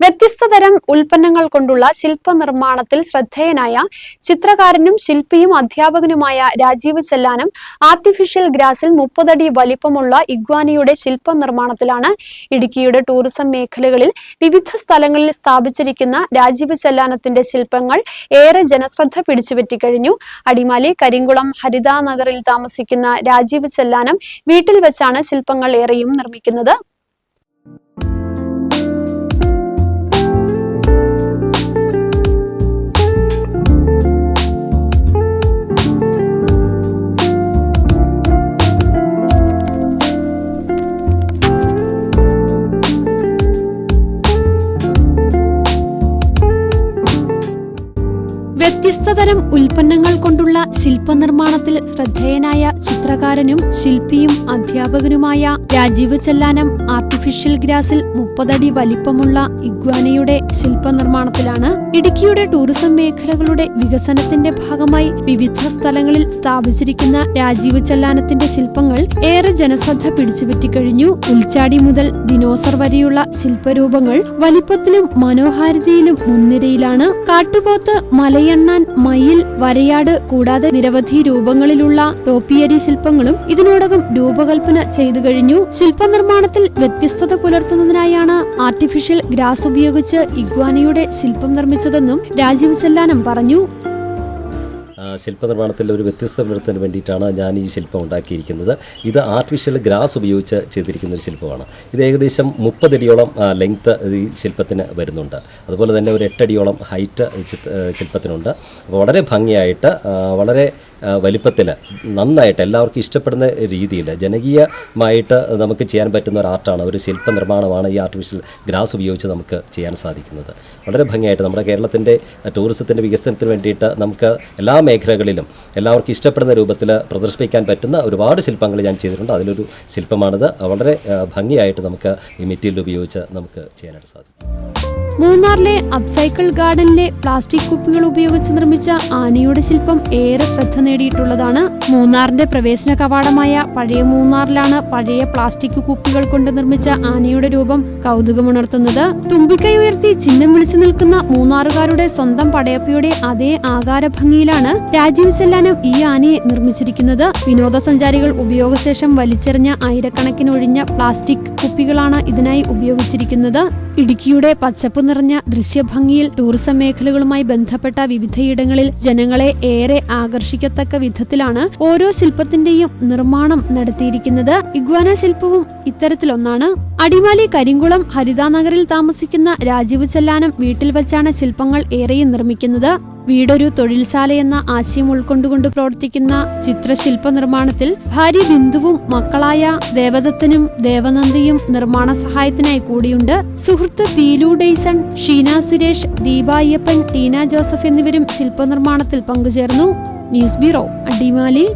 വ്യത്യസ്ത തരം ഉൽപ്പന്നങ്ങൾ കൊണ്ടുള്ള ശില്പനിർമ്മാണത്തിൽ ശ്രദ്ധേയനായ ചിത്രകാരനും ശില്പിയും അധ്യാപകനുമായ രാജീവ് ചെല്ലാനം ആർട്ടിഫിഷ്യൽ ഗ്രാസിൽ മുപ്പതടി വലിപ്പമുള്ള ഇഗ്വാനിയുടെ ശില്പനിർമ്മാണത്തിലാണ് ഇടുക്കിയുടെ ടൂറിസം മേഖലകളിൽ വിവിധ സ്ഥലങ്ങളിൽ സ്ഥാപിച്ചിരിക്കുന്ന രാജീവ് ചെല്ലാനത്തിന്റെ ശില്പങ്ങൾ ഏറെ ജനശ്രദ്ധ പിടിച്ചുപറ്റിക്കഴിഞ്ഞു അടിമാലി കരിങ്കുളം ഹരിതാനഗറിൽ താമസിക്കുന്ന രാജീവ് ചെല്ലാനം വീട്ടിൽ വെച്ചാണ് ശില്പങ്ങൾ ഏറെയും നിർമ്മിക്കുന്നത്. വ്യത്യസ്ത തരം ഉൽപ്പന്നങ്ങൾ കൊണ്ടുള്ള ശില്പനിർമ്മാണത്തിൽ ശ്രദ്ധേയനായ ചിത്രകാരനും ശില്പിയും അധ്യാപകനുമായ രാജീവ് ചെല്ലാനം ആർട്ടിഫിഷ്യൽ ഗ്രാസിൽ മുപ്പതടി വലിപ്പമുള്ള ഇഗ്വാനയുടെ ശില്പനിർമ്മാണത്തിലാണ് ഇടുക്കിയുടെ ടൂറിസം മേഖലകളുടെ വികസനത്തിന്റെ ഭാഗമായി വിവിധ സ്ഥലങ്ങളിൽ സ്ഥാപിച്ചിരിക്കുന്ന രാജീവ് ചെല്ലാനത്തിന്റെ ശില്പങ്ങൾ ഏറെ ജനശ്രദ്ധ പിടിച്ചുപറ്റിക്കഴിഞ്ഞു. ഉൽച്ചാടി മുതൽ ദിനോസർ വരെയുള്ള ശില്പരൂപങ്ങൾ വലിപ്പത്തിലും മനോഹാരിതയിലും മുൻനിരയിലാണ്. കാട്ടുപോത്ത് മലയണ്ണാൻ മയിൽ വരയാട് കൂടാതെ നിരവധി രൂപങ്ങളിലുള്ള ടോപ്പിയരി ശില്പങ്ങളും ഇതിനോടകം രൂപകൽപ്പന ചെയ്തു കഴിഞ്ഞു. ശില്പനിർമ്മാണത്തിൽ വ്യത്യസ്തത പുലർത്തുന്നതിനായാണ് ആർട്ടിഫിഷ്യൽ ഗ്രാസ് ഉപയോഗിച്ച് ഇഗ്വാനയുടെ ശില്പം നിർമ്മിച്ചതെന്നും രാജീവ് സെല്ലാനം പറഞ്ഞു. ശില്പനിർമ്മാണത്തിൽ ഒരു വ്യത്യസ്ത പുലർത്താൻ വേണ്ടിയിട്ടാണ് ഞാൻ ഈ ശില്പം ഉണ്ടാക്കിയിരിക്കുന്നത്. ഇത് ആർട്ടിഫിഷ്യൽ ഗ്രാസ് ഉപയോഗിച്ച് ചെയ്തിരിക്കുന്ന ഒരു ശില്പമാണ്. ഇത് ഏകദേശം മുപ്പതടിയോളം ലെങ്ത്ത് ഈ ശില്പത്തിന് വരുന്നുണ്ട്. അതുപോലെ തന്നെ ഒരു എട്ടടിയോളം ഹൈറ്റ് ശില്പത്തിനുണ്ട്. അപ്പോൾ വളരെ ഭംഗിയായിട്ട് വളരെ വലിപ്പത്തിൽ നന്നായിട്ട് എല്ലാവർക്കും ഇഷ്ടപ്പെടുന്ന രീതിയിൽ ജനകീയമായിട്ട് നമുക്ക് ചെയ്യാൻ പറ്റുന്ന ഒരു ആർട്ടാണ് ഒരു ശില്പ നിർമ്മാണമാണ് ഈ ആർട്ടിഫിഷ്യൽ ഗ്രാസ് ഉപയോഗിച്ച് നമുക്ക് ചെയ്യാൻ സാധിക്കുന്നത്. വളരെ ഭംഗിയായിട്ട് നമ്മുടെ കേരളത്തിന്റെ ടൂറിസത്തിന്റെ വികസനത്തിന് വേണ്ടിയിട്ട് നമുക്ക് എല്ലാ മേഖലകളിലും എല്ലാവർക്കും ഇഷ്ടപ്പെടുന്ന രൂപത്തിൽ പ്രദർശിപ്പിക്കാൻ പറ്റുന്ന ഒരുപാട് ശില്പങ്ങൾ ഞാൻ ചെയ്തിട്ടുണ്ട്. അതിലൊരു ശില്പമാണിത്. വളരെ ഭംഗിയായിട്ട് നമുക്ക് ഈ മെറ്റീരിയൽ ഉപയോഗിച്ച് നമുക്ക് ചെയ്യാനായിട്ട് സാധിക്കും. മൂന്നാറിലെ അപ്സൈക്കിൾ ഗാർഡനിലെ പ്ലാസ്റ്റിക് കുപ്പികൾ ഉപയോഗിച്ച് നിർമ്മിച്ച ആനയുടെ ശില്പം ഏറെ ശ്രദ്ധ നേടിയിട്ടുള്ളതാണ് മൂന്നാറിന്റെ പ്രവേശന കവാടമായ പഴയ മൂന്നാറിലാണ് പഴയ പ്ലാസ്റ്റിക് കുപ്പികൾ കൊണ്ട് നിർമ്മിച്ച ആനയുടെ രൂപം കൗതുകമുണർത്തുന്നത്. തുമ്പിക്കൈ ഉയർത്തി ചിഹ്നം വിളിച്ചു നിൽക്കുന്ന മൂന്നാറുകാരുടെ സ്വന്തം പടയപ്പയുടെ അതേ ആകാരഭംഗിയിലാണ് രാജീവ് ചെല്ലാനം ഈ ആനയെ നിർമ്മിച്ചിരിക്കുന്നത്. വിനോദസഞ്ചാരികൾ ഉപയോഗശേഷം വലിച്ചെറിഞ്ഞ ആയിരക്കണക്കിന് ഒഴിഞ്ഞ പ്ലാസ്റ്റിക് കുപ്പികളാണ് ഇതിനായി ഉപയോഗിച്ചിരിക്കുന്നത്. ഇടുക്കിയുടെ പച്ചപ്പ് നിറഞ്ഞ ദൃശ്യഭംഗിയിൽ ടൂറിസം മേഖലകളുമായി ബന്ധപ്പെട്ട വിവിധയിടങ്ങളിൽ ജനങ്ങളെ ഏറെ ആകർഷിക്കത്തക്ക വിധത്തിലാണ് ഓരോ ശില്പത്തിന്റെയും നിർമ്മാണം നടത്തിയിരിക്കുന്നത്. ഇഗ്വാന ശില്പവും ഇത്തരത്തിലൊന്നാണ്. അടിമാലി കരിങ്കുളം ഹരിതാനഗറിൽ താമസിക്കുന്ന രാജീവ് ചെല്ലാനം വീട്ടിൽ വച്ചാണ് ശില്പങ്ങൾ ഏറെയും നിർമ്മിക്കുന്നത്. വീടൊരു തൊഴിൽശാലയെന്ന ആശയം ഉൾക്കൊണ്ടുകൊണ്ട് പ്രവർത്തിക്കുന്ന ചിത്രശില്പ നിർമ്മാണത്തിൽ ഭാര്യ ബിന്ദുവും മക്കളായ ദേവദത്തനും ദേവനന്ദിയും നിർമ്മാണ സഹായത്തിനായി കൂടിയുണ്ട്. സുഹൃത്ത് പീലു ഡെയ്സൺ ഷീന സുരേഷ് ദീപ അയ്യപ്പൻ ടീന ജോസഫ് എന്നിവരും ശില്പനിർമ്മാണത്തിൽ പങ്കുചേർന്നു. News bureau Adimali.